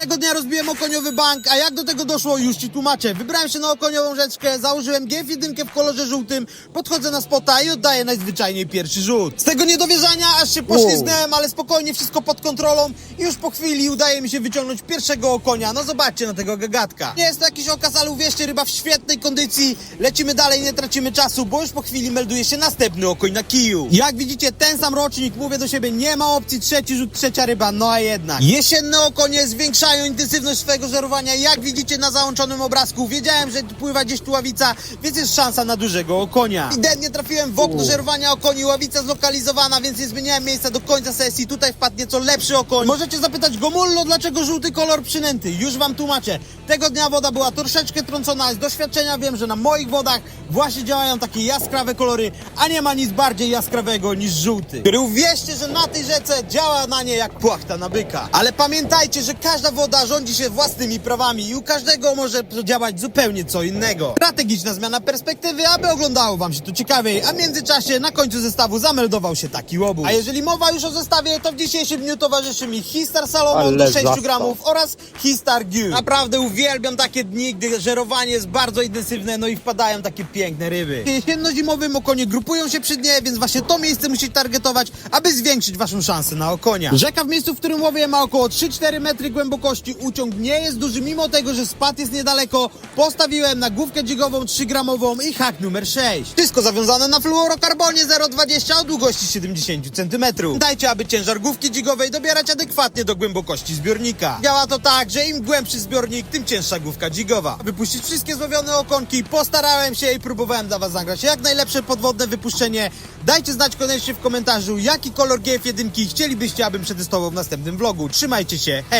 Tego dnia rozbiłem okoniowy bank, a jak do tego doszło już ci tłumaczę. Wybrałem się na okoniową rzeczkę, założyłem G1 w kolorze żółtym, podchodzę na spota i oddaję najzwyczajniej pierwszy rzut. Z tego niedowierzania aż się poślizgnąłem, ale spokojnie, wszystko pod kontrolą i już po chwili udaje mi się wyciągnąć pierwszego okonia. No zobaczcie na tego gagatka. Nie jest to jakiś okaz, ale uwierzcie, ryba w świetnej kondycji. Lecimy dalej, nie tracimy czasu, bo już po chwili melduje się następny okoń na kiju. Jak widzicie, ten sam rocznik, mówię do siebie, nie ma opcji trzeci rzut, trzecia ryba, no a jednak. Jesienne okonie zwiększają intensywność swojego żerowania, jak widzicie na załączonym obrazku. Wiedziałem, że pływa gdzieś tu ławica, więc jest szansa na dużego okonia. Idennie trafiłem w okno żerowania okoni, ławica zlokalizowana, więc nie zmieniałem miejsca do końca sesji. Tutaj wpadł nieco lepszy okoń. Możecie zapytać Gomullo, dlaczego żółty kolor przynęty. Już wam tłumaczę. Tego dnia woda była troszeczkę trącona. Z doświadczenia wiem, że na moich wodach właśnie działają takie jaskrawe kolory, a nie ma nic bardziej jaskrawego niż żółty. Uwierzcie, że na tej rzece działa na nie jak płachta na byka. Ale pamiętajcie, że każda woda rządzi się własnymi prawami i u każdego może działać zupełnie co innego. Strategiczna zmiana perspektywy, aby oglądało wam się tu ciekawiej, a w międzyczasie na końcu zestawu zameldował się taki łobuz. A jeżeli mowa już o zestawie, to w dzisiejszym dniu towarzyszy mi Histar Salomon do 6 zastał. gramów oraz Histar Gu. Naprawdę uwielbiam takie dni, gdy żerowanie jest bardzo intensywne, no i wpadają takie piękne ryby. Jesienno-zimowym okonie grupują się przy dnie, więc właśnie to miejsce musicie targetować, aby zwiększyć waszą szansę na okonia. Rzeka w miejscu, w którym łowię ma około 3-4 metry głębokości. Uciąg nie jest duży, mimo tego, że spad jest niedaleko. Postawiłem na główkę dzigową 3-gramową i hak numer 6. Wszystko zawiązane na fluorokarbonie 0,20 o długości 70 cm. Dajcie, aby ciężar główki dzigowej dobierać adekwatnie do głębokości zbiornika. Działa to tak, że im głębszy zbiornik, tym cięższa główka dzigowa. Wypuścić wszystkie złowione okonki, postarałem się i próbowałem dla was zagrać jak najlepsze podwodne wypuszczenie. Dajcie znać koniecznie w komentarzu, jaki kolor GF1 chcielibyście, abym przetestował w następnym vlogu. Trzymajcie się, hej!